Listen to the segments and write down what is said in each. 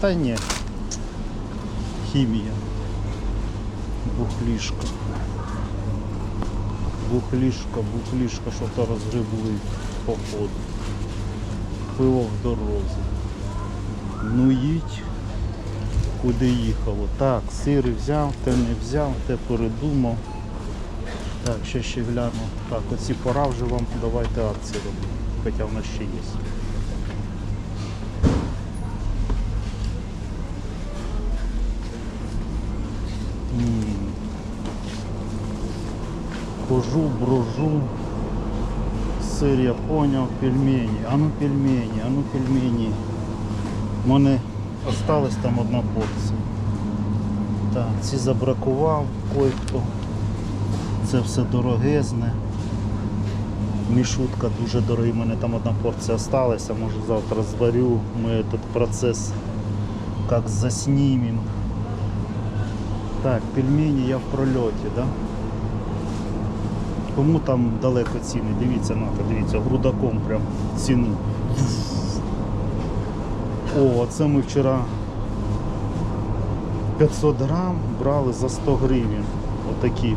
Та ні. Хімія. Бухлішка. Бухлішка, бухлішка, що то розгребли походу. Пиво в дорозі. Ну їдь, куди їхало. Так, сири взяв, те не взяв, те передумав. Так, ще ще гляну. Так, оці пора вже вам давайте акції робити. Хоча в нас ще є. Хожу, брожу. Сир я поняв, пельмені. А ну пельмені, а ну пельмені. У мене осталась там одна порція. Так, ці забракував кой-хто. Це все дорогезне. Мішутка дуже дорогий, у мене там одна порція осталася, може завтра зварю. Ми этот процес як заснімем. Так, пельмені я в прольоті, да? Кому там далеко ціни? Дивіться, нахер, дивіться, грудаком прям ціну. О, це ми вчора 500 грам брали за 100 гривень. Отакі е,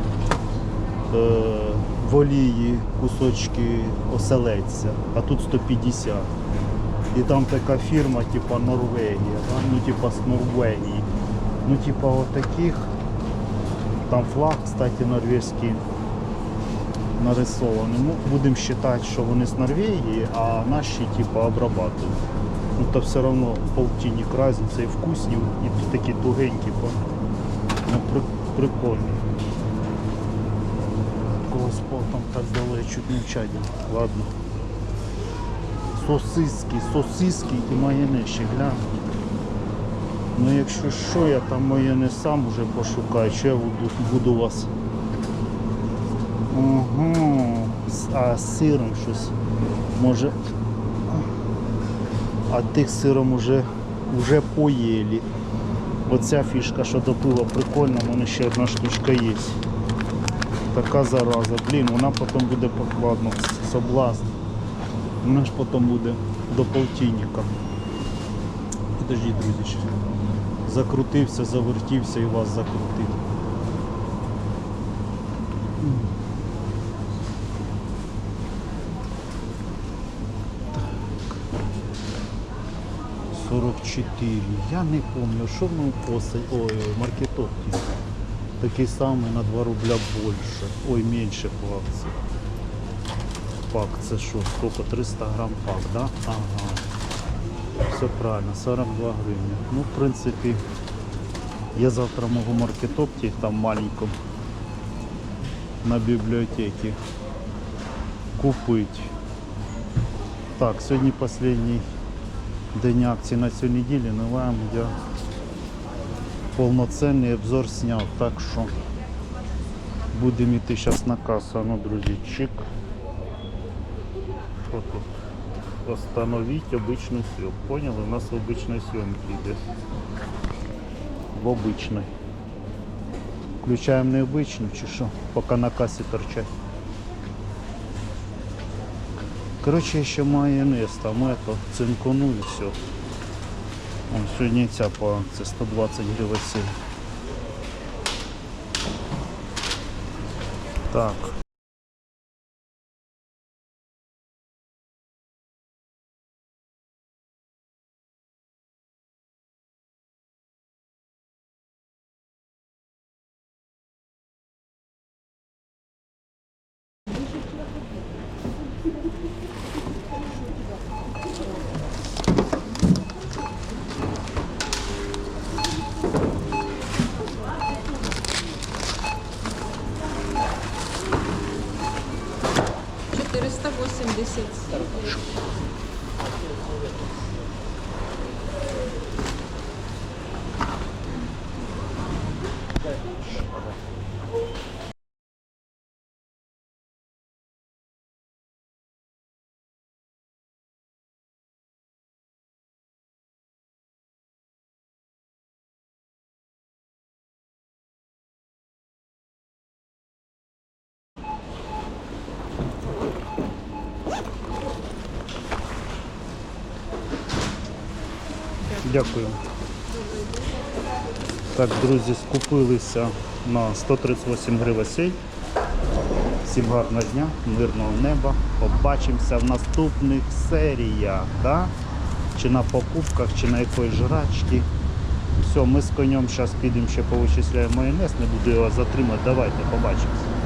в олії кусочки оселедця, а тут 150. І там така фірма, типа Норвегія, да? ну типа з Норвегії. Ну типа отаких. Там флаг, кстати, норвезький нарисований. Ну, будемо вважати, що вони з Норвегії, а наші типа обрабатують. Ну то все одно полтинник разниця і вкусні, і такі тугенькі, ну, при, прикольні. Когось там так дали, чуть не чаді. Ладно. Сосиски, сосиски і майонез ще гляну. Ну якщо що, я там майонез сам уже пошукаю, що я буду, буду вас. Угу. А з сиром щось. Може. А тих сиром уже, уже поїли. Оця фішка, що до пива прикольна, в мене ще одна штучка є. Така зараза. Блін, вона потім буде покладно. Соблазн. Вона ж потім буде до полтинника. Подождіть, друзі. Закрутився, завертівся і вас закрутив. 44. Я не пам'ятаю, що ми посадь. Ой. Такий самий на 2 рубля більше. Ой, менше по акції. Пак це що? Сколько? 300 грам пак, да? Ага. Все правильно, 42 гривні. Ну, в принципі, я завтра можу маркетопті там маленьком на бібліотеці купити. Так, сьогодні останній день акції на цю неділю, але вам я повноцінний обзор зняв, так що будемо йти зараз на касу. А Ну, друзі, чик. Що тут? Остановить обычную съемку. Понял? У нас в обычной съемке идет. В обычной. Включаем необычную, чи що? Поки на касі торчать. Короче, ще майонез там это, цинкону і все. О, сьогодні ця по акції 120 гривень. Так. 487. Дякую. Так, друзі, скупилися на 138 гривень сей. Всім гарного дня, мирного неба. Побачимося в наступних серіях. Да? Чи на покупках, чи на якоїсь жрачці. Все, ми з конем зараз підемо ще повичисляємо майонез, не буду його затримати. Давайте побачимося.